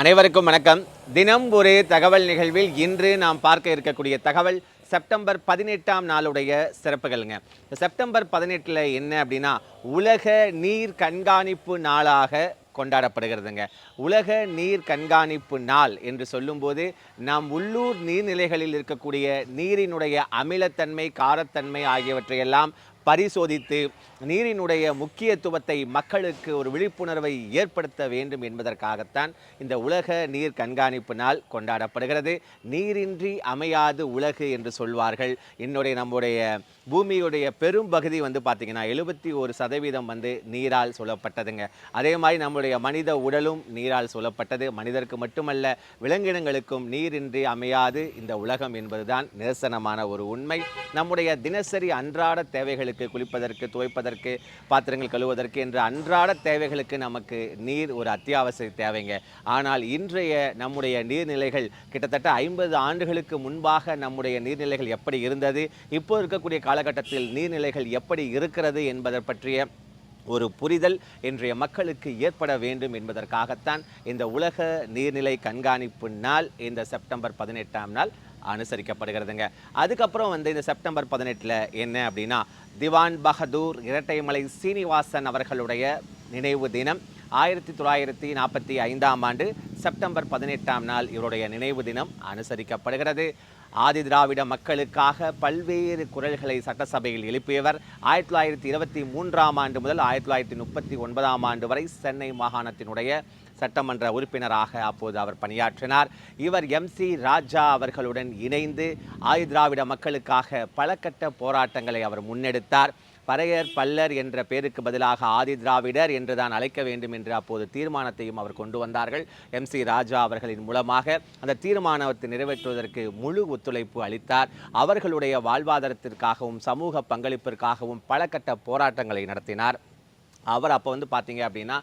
அனைவருக்கும் வணக்கம். தினம் ஒரு தகவல் நிகழ்வில் இன்று நாம் பார்க்க இருக்கக்கூடிய தகவல் செப்டம்பர் பதினெட்டாம் நாளுடைய சிறப்புகள்ங்க. செப்டம்பர் பதினெட்டில் என்ன அப்படின்னா உலக நீர் கண்காணிப்பு நாளாக கொண்டாடப்படுகிறதுங்க. உலக நீர் கண்காணிப்பு நாள் என்று சொல்லும்போது நாம் உள்ளூர் நீர்நிலைகளில் இருக்கக்கூடிய நீரினுடைய அமிலத்தன்மை காரத்தன்மை ஆகியவற்றையெல்லாம் பரிசோதித்து நீரினுடைய முக்கியத்துவத்தை மக்களுக்கு ஒரு விழிப்புணர்வை ஏற்படுத்த வேண்டும் என்பதற்காகத்தான் இந்த உலக நீர் கண்காணிப்பு நாள் கொண்டாடப்படுகிறது. நீரின்றி அமையாது உலகு என்று சொல்வார்கள். என்னுடைய நம்முடைய பூமியுடைய பெரும் பகுதி வந்து பார்த்திங்கன்னா எழுபத்தி ஒரு சதவீதம் வந்து நீரால் சூழப்பட்டதுங்க. அதே மாதிரி நம்முடைய மனித உடலும் நீரால் சூழப்பட்டது. மனிதருக்கு மட்டுமல்ல விலங்கினங்களுக்கும் நீரின்றி அமையாது இந்த உலகம் என்பதுதான் நிரசனமான ஒரு உண்மை. நம்முடைய தினசரி அன்றாட தேவைகளுக்கு குளிப்பதற்கு துவைப்பதற்கு பாத்திரங்கள் கழுவுவதற்கு என்ற அன்றாட தேவைகளுக்கு நமக்கு நீர் ஒரு அத்தியாவசிய தேவைங்க. ஆனால் இன்றைய நம்முடைய நீர்நிலைகள் கிட்டத்தட்ட ஐம்பது ஆண்டுகளுக்கு முன்பாக நம்முடைய நீர்நிலைகள் எப்படி இருந்தது இப்போ இருக்கக்கூடிய காலகட்டத்தில் நீர்நிலைகள் எப்படி இருக்கிறது என்பதை பற்றிய ஒரு புரிதல் இன்றைய மக்களுக்கு ஏற்பட வேண்டும் என்பதற்காகத்தான் இந்த உலக நீர்நிலை கண்காணிப்பு நாள் இந்த செப்டம்பர் பதினெட்டாம் நாள் அனுசரிக்கப்படுகிறதுங்க. அதுக்கப்புறம் வந்து இந்த செப்டம்பர் பதினெட்டில் என்ன அப்படின்னா திவான் பகதூர் இரட்டைமலை சீனிவாசன் அவர்களுடைய நினைவு தினம். ஆயிரத்தி தொள்ளாயிரத்தி நாற்பத்தி ஐந்தாம் ஆண்டு செப்டம்பர் பதினெட்டாம் நாள் இவருடைய நினைவு தினம் அனுசரிக்கப்படுகிறது. ஆதி திராவிட மக்களுக்காக பல்வேறு குரல்களை சட்டசபையில் எழுப்பியவர் ஆயிரத்தி தொள்ளாயிரத்தி இருபத்தி மூன்றாம் ஆண்டு முதல் ஆயிரத்தி தொள்ளாயிரத்தி முப்பத்தி ஒன்பதாம் ஆண்டு வரை சென்னை மாகாணத்தினுடைய சட்டமன்ற உறுப்பினராக அப்போது அவர் பணியாற்றினார். இவர் எம் சி ராஜா அவர்களுடன் இணைந்து ஆயுதிராவிட மக்களுக்காக பல கட்ட போராட்டங்களை அவர் முன்னெடுத்தார். பறையர் பல்லர் என்ற பேருக்கு பதிலாக ஆதி திராவிடர் என்று தான் அழைக்க வேண்டும் என்று அப்போது தீர்மானத்தையும் அவர் கொண்டு வந்தார்கள். எம் சி ராஜா அவர்களின் மூலமாக அந்த தீர்மானத்தை நிறைவேற்றுவதற்கு முழு ஒத்துழைப்பு அளித்தார். அவர்களுடைய வாழ்வாதாரத்திற்காகவும் சமூக பங்களிப்பிற்காகவும் பல கட்ட போராட்டங்களை நடத்தினார். அவர் அப்போ வந்து பார்த்தீங்க அப்படின்னா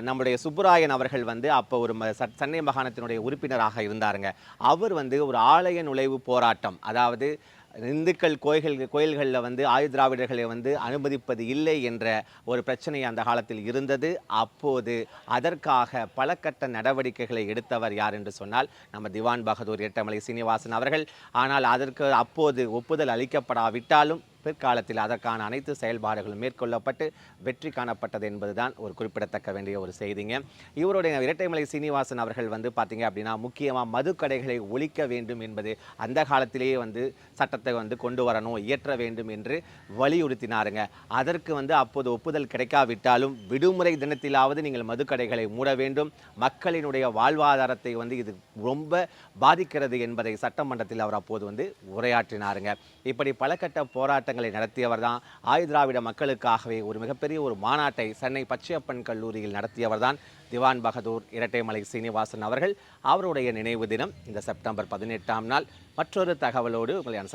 நம்முடைய சுப்புராயன் அவர்கள் வந்து அப்போ ஒரு ம- ச- சென்னை மாகாணத்தினுடைய உறுப்பினராக இருந்தாருங்க. அவர் வந்து ஒரு ஆலய நுழைவு போராட்டம் அதாவது இந்துக்கள் கோயில்கள் கோயில்களில் வந்து ஆயுத திராவிடர்களை வந்து அனுமதிப்பது இல்லை என்ற ஒரு பிரச்சனை அந்த காலத்தில் இருந்தது. அப்போது அதற்காக பல கட்ட நடவடிக்கைகளை எடுத்தவர் யார் என்று சொன்னால் நம்ம திவான் பகதூர் எட்டமலை சீனிவாசன் அவர்கள். ஆனால் அதற்கு அப்போது ஒப்புதல் அளிக்கப்படாவிட்டாலும் பிற்காலத்தில் அதற்கான அனைத்து செயல்பாடுகளும் மேற்கொள்ளப்பட்டு வெற்றி காணப்பட்டது என்பதுதான் ஒரு குறிப்பிடத்தக்க வேண்டிய ஒரு செய்திங்க. இவருடைய இரட்டைமலை சீனிவாசன் அவர்கள் வந்து பார்த்தீங்க அப்படின்னா முக்கியமாக மதுக்கடைகளை ஒழிக்க வேண்டும் என்பது அந்த காலத்திலேயே வந்து சட்ட சட்டத்தை வந்து கொண்டு வரணும் இயற்ற வேண்டும் என்று வலியுறுத்தினாருங்க. அதற்கு வந்து அப்போது ஒப்புதல் கிடைக்காவிட்டாலும் விடுமுறை தினத்திலாவது நீங்கள் மதுக்கடைகளை மூட வேண்டும். மக்களினுடைய வாழ்வாதாரத்தை வந்து இது ரொம்ப பாதிக்கிறது என்பதை சட்டமன்றத்தில் அவர் அப்போது வந்து உரையாற்றினாருங்க. இப்படி பல கட்ட போராட்டங்களை நடத்தியவர் தான் ஆயுதிராவிட மக்களுக்காகவே ஒரு மிகப்பெரிய ஒரு மாநாட்டை சென்னை பச்சையப்பன் கல்லூரியில் நடத்தியவர் தான் திவான் பகதூர் இரட்டைமலை சீனிவாசன் அவர்கள். அவருடைய நினைவு தினம் இந்த செப்டம்பர் பதினெட்டாம் நாள். மற்றொரு தகவலோடு உங்களை நான்